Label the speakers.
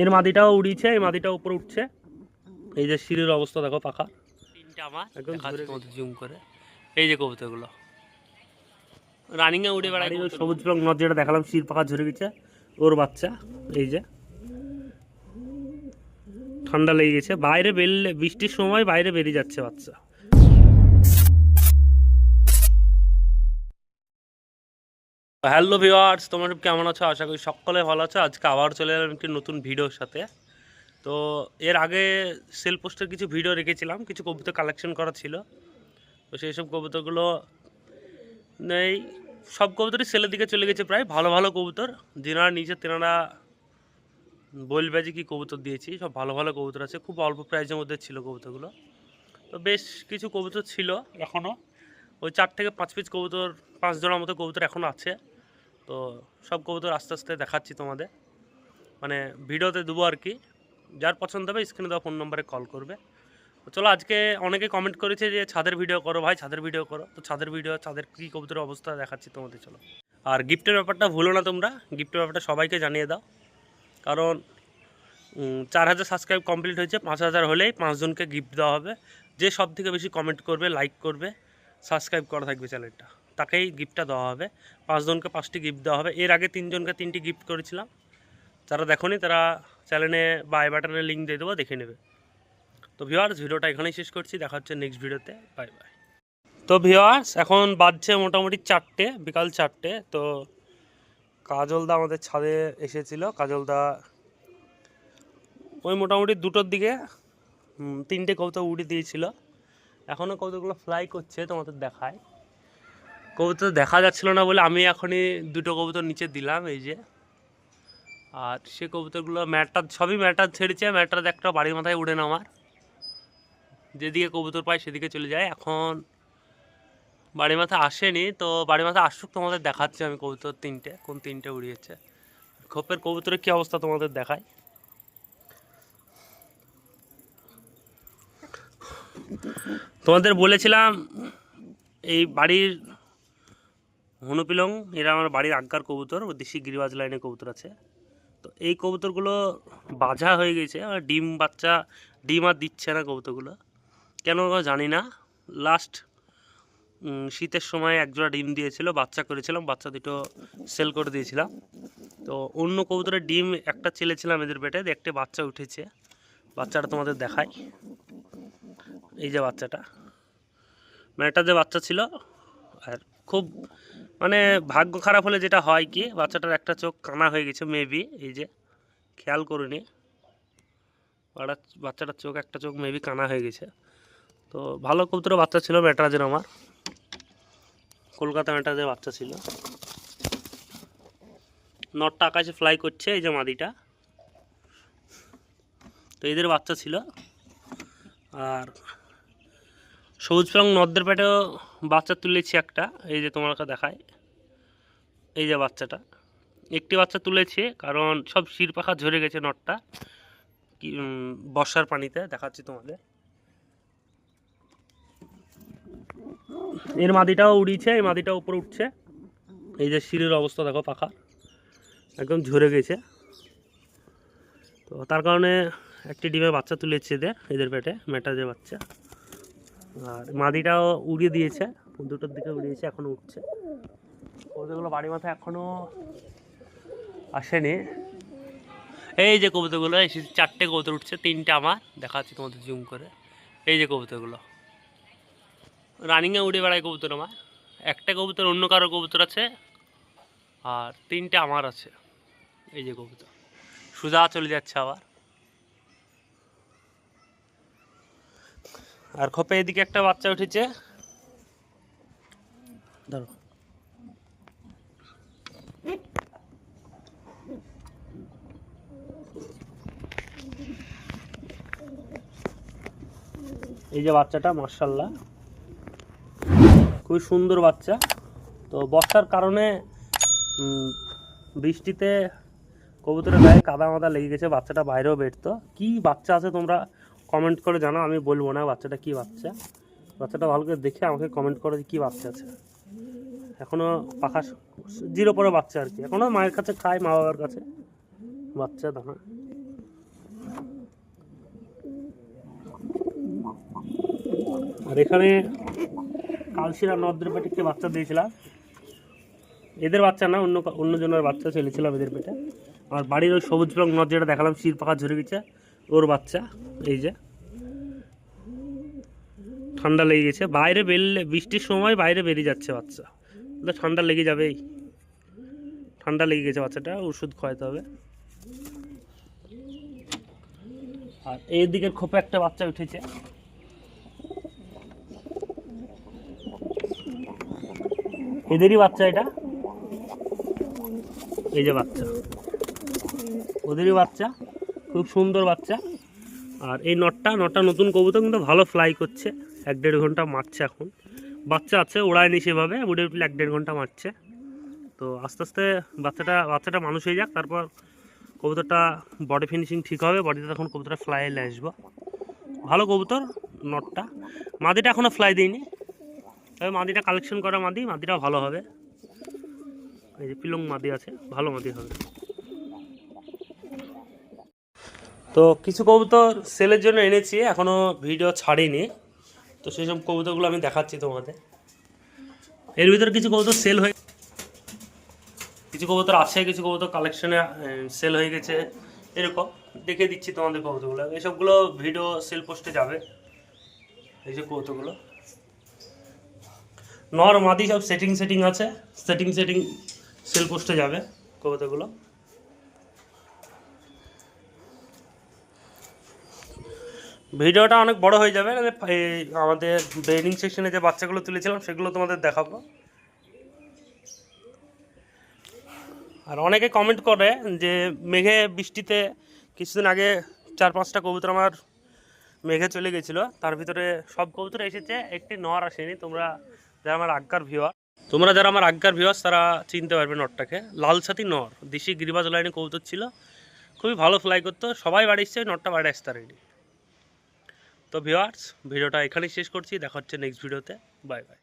Speaker 1: এর মাদিটাও উড়িয়েছে এই মাদিটা উপরে উঠছে। এই যে সিঁড়ির অবস্থা দেখো পাখা। তিনটা আমার
Speaker 2: একদম
Speaker 1: জুম করে। এই যে কবুতরগুলো। রানিং এ উড়ে বেড়ায় সবুজ রং নদ যেটা দেখালাম শির পাখা ঝরে গেছে ওর বাচ্চা এই যে। ঠান্ডা লেগে গেছে। বাইরে বেরলে বৃষ্টির সময় বাইরে বেরিয়ে যাচ্ছে বাচ্চা। হ্যালো ভিওয়ার্স তোমরা সব কেমন আছো? আশা করি সকলে ভালো আছো। আজকে আবার চলে এলাম একটি নতুন ভিডিওর সাথে। তো এর আগে সেল পোস্টের কিছু ভিডিও রেখেছিলাম, কিছু কবিতা কালেকশন করা ছিল। তো সেই সব কবুতরগুলো নেই। সব কবুতরই সেলের দিকে চলে গেছে প্রায়। ভালো ভালো কবুতর। যেনারা নিচে তেনারা বলবে যে কী কবুতর দিয়েছি। সব ভালো ভালো কবুতর আছে। খুব অল্প প্রাইজের মধ্যে ছিল কবুতরগুলো। তো বেশ কিছু কবুতর ছিল এখনও ওই চার থেকে পাঁচ পিস কবুতর, পাঁচ জনের মতো কবুতর এখনও আছে। তো সব কবুতর আস্তে আস্তে দেখাচ্ছি তোমাদের। মানে ভিডিওতে দেবো আর কি। যার পছন্দ হবে স্ক্রিনে দেওয়া ফোন নম্বরে কল করবে। চলো আজকে অনেকে কমেন্ট করেছে যে, ছাদের ভিডিও করো ভাই, ছাদের ভিডিও করো। তো ছাদের ভিডিও ছাদের কী কবুতরের অবস্থা দেখাচ্ছি তোমাদের, চলো। আর গিফটের ব্যাপারটা ভুলো না তোমরা। গিফটের ব্যাপারটা সবাইকে জানিয়ে দাও। কারণ চার হাজার সাবস্ক্রাইব কমপ্লিট হয়েছে, পাঁচ হাজার হলেই পাঁচজনকে গিফট দেওয়া হবে। যে সব থেকে বেশি কমেন্ট করবে লাইক করবে সাবস্ক্রাইব করা থাকবে চ্যানেলটা তাকেই গিফটটা দেওয়া হবে। পাঁচজনকে পাঁচটি গিফট দেওয়া হবে। এর আগে তিনজনকে তিনটি গিফট করেছিলাম। যারা দেখোনি তারা চ্যানেলে বাই বাটনের লিঙ্ক দিয়ে দেবো, দেখে নেবে। তো ভিওয়ার্স ভিডিওটা এখানেই শেষ করছি। দেখা হচ্ছে নেক্সট ভিডিওতে বাই বাই তো ভিওয়ার্স এখন বাজছে মোটামুটি চারটে, বিকাল চারটে। তো কাজলদা আমাদের ছাদে এসেছিল। কাজলদা ওই মোটামুটি দুটোর দিকে তিনটে কৌতো উড়ে দিয়েছিল। এখনও কৌতোগুলো ফ্লাই করছে, তোমাদের দেখায়। কবুতর দেখা যাচ্ছিল না বলে আমি এখনই দুটো কবুতর নিচে দিলাম, এই যে। আর সে কবুতরগুলো ম্যাটার সবই ম্যাটার ছেড়েছে ম্যাটার একটা বাড়ির মাথায় উড়ে না আমার। যেদিকে কবুতর পাই সেদিকে চলে যায়। এখন বাড়ির মাথায় আসেনি, তো বাড়ির মাথায় আসুক তোমাদের দেখাচ্ছি আমি কবুতর তিনটে, কোন তিনটে উড়িয়েছে। খোপের কবুতরের কী অবস্থা তোমাদের দেখায় তোমাদের বলেছিলাম, এই বাড়ির হনুপিলং, এরা আমার বাড়ির আজ্ঞার কবুতর দেশি গিরিবাজ লাইনে কবুতর আছে। তো এই কবুতরগুলো বাজা হয়ে গেছে, আর ডিম বাচ্চা, ডিম আর দিচ্ছে না কবুতরগুলো। কেন জানি না। লাস্ট শীতের সময় একজোড়া ডিম দিয়েছিল, বাচ্চা করেছিলাম, বাচ্চা দুটো সেল করে দিয়েছিলাম। তো অন্য কবুতরের ডিম একটা ছেলেছিলাম এদের পেটে দেখতে বাচ্চা উঠেছে। বাচ্চাটা তোমাদের দেখাই। এই যে বাচ্চাটা। মানে একটা যে বাচ্চা ছিল, আর খুব মানে ভাগ্য খারাপ হলে যেটা হয় কি, বাচ্চাটার একটা চোখ কানা হয়ে গেছে মেবি এই যে, খেয়াল করিনি। বাচ্চাটার চোখ, একটা চোখ মেবি কানা হয়ে গেছে। তো ভালো কবুতরের বাচ্চা ছিল ম্যাটরাজের আমার। কলকাতা ম্যাটরাজের বাচ্চা ছিল। নটটা আকাশে ফ্লাই করছে, এই যে মাদিটা। তো এদের বাচ্চা ছিল। আর সবুজ রং নদ্দের পেটেও বাচ্চা তুলেছি একটা, এই যে তোমাকে দেখায়। এই যে বাচ্চাটা। একটি বাচ্চা তুলেছে, কারণ সব শির পাখা ঝরে গেছে নটটা। কি বর্ষার পানিতে, দেখাচ্ছি তোমাদের। এর মাদিটাও উড়িয়েছে এই মাদিটা উপরে উঠছে। এই যে শিরের অবস্থা, দেখো পাখা। একদম ঝরে গেছে। তো তার কারণে একটি ডিমের বাচ্চা তুলেছে এদের এদের পেটে, মেটা যে বাচ্চা। আর মাদিটাও উড়িয়ে দিয়েছে, দুটোর দিকে উড়িয়েছে, এখনও উঠছে। কবুতরগুলো বাড়ির মাথা এখনও আসেনি। এই যে কবুতরগুলো, এই চারটে কবুতর উঠছে, তিনটে আমার, দেখাচ্ছি তোমাদের জুম করে। এই যে কবুতরগুলো। রানিংয়ে উড়ে বেড়ায় কবুতর আমার। একটা কবুতর, অন্য কারও কবুতর আছে, আর তিনটে আমার আছে। এই যে কবুতর। সুজা চলে যাচ্ছে আবার। আর খোপে এদিকে একটা বাচ্চা উঠেছে। ধরো। এই যে বাচ্চাটা মার্শাল্লাহ খুবই সুন্দর বাচ্চা। তো বর্ষার কারণে বৃষ্টিতে কবুতরের গায়ে কাদা মাদা লেগে গেছে, বাচ্চাটা বাইরেও বেরতো। কি বাচ্চা আছে তোমরা কমেন্ট করে জানাও, আমি বলব না বাচ্চাটা কি বাচ্চা। বাচ্চাটা ভালো করে দেখে আমাকে কমেন্ট করো যে কী বাচ্চা আছে। এখনও পাখা জিরো পরে বাচ্চা আর কি। এখনও মায়ের কাছে খায় মা বাবার কাছে। বাচ্চা দানা। আর এখানে কালশিরা নদের পেটে বাচ্চা দিয়েছিলাম এদের বাচ্চা না, অন্য অন্য জনের বাচ্চা ছেলেছিলাম এদের পেটে। আমার বাড়ির ওই সবুজ রং নদ যেটা দেখালাম, শির পাখা ঝরে গেছে, ওর বাচ্চা, এই যে। ঠান্ডা লেগে গেছে। বাইরে বেরলে, বৃষ্টির সময় বাইরে বেরিয়ে যাচ্ছে বাচ্চা। ঠান্ডা লেগে যাবেই ঠান্ডা লেগে গেছে বাচ্চাটা, ওষুধ খাওয়াতে হবে। আর এই দিকের খোপে একটা বাচ্চা উঠেছে। এদেরই বাচ্চা এটা? এই যে বাচ্চা। ওদেরই বাচ্চা, খুব সুন্দর বাচ্চা। আর এই নটটা নটটা নতুন কবুতর, কিন্তু ভালো ফ্লাই করছে। এক দেড় ঘণ্টা মারছে এখন। বাচ্চা আছে ওড়ায়নি সেভাবে, উড়ে উঠলে এক দেড় ঘণ্টা মারছে। তো আস্তে আস্তে বাচ্চাটা বাচ্চাটা মানুষ হয়ে যাক, তারপর কবুতরটা বডি ফিনিশিং ঠিক হবে। বডিতে তখন কবুতরটা ফ্লাই এলে আসব। ভালো কবুতর, নটটা। মাদিটা এখনও ফ্লাই দিইনি তবে মাদিটা কালেকশন করা মাদি মাদিটা ভালো হবে। এই যে পিলং মাদি আছে, ভালো মাদি হবে। তো কিছু কবুতর সেলের জন্য এনেছি এখনও ভিডিও ছাড়িনি। তো সেই সব কবুতরগুলো আমি দেখাচ্ছি তোমাদের। এর ভিতরে কিছু কবুতর সেল হয়ে কিছু কবুতর আছে, কিছু কবুতর কালেকশনে সেল হয়ে গেছে। এরকম দেখে দিচ্ছি তোমাদের কবুতরগুলো। এসবগুলো ভিডিও সেল পোস্টে যাবে। এই যে কবুতরগুলো। নর মাদি সব সেটিং সেটিং আছে। সেটিং সেটিং সেল পোস্টে যাবে কবুতরগুলো ভিডিওটা অনেক বড় হয়ে যাবে। আমাদের ব্রেডিং সেকশনে যে বাচ্চাগুলো তুলেছিলাম, সেগুলো তোমাদের দেখাবো। আর অনেকে কমেন্ট করে যে, মেঘে বৃষ্টিতে কিছুদিন আগে চার পাঁচটা কবুতর আমার মেঘে চলে গেছিল। তার ভিতরে সব কবুতর এসেছে, একটি নর আসেনি। তোমরা যারা আমার আজ্ঞার ভিওয়ার তোমরা যারা আমার আজ্ঞার ভিওয়ার তারা চিনতে পারবে নটটাকে। লাল ছাতি নর, দেশি গিরিবাজ লাইনে কৌতুক ছিল। খুবই ভালো ফ্লাই করতো। সবাই বাড়ি এসছে, নটটা বাড়ি আসতে পারেনি। তো ভিওয়ার্স ভিডিওটা এখানেই শেষ করছি। দেখা হচ্ছে নেক্সট ভিডিওতে বাই বাই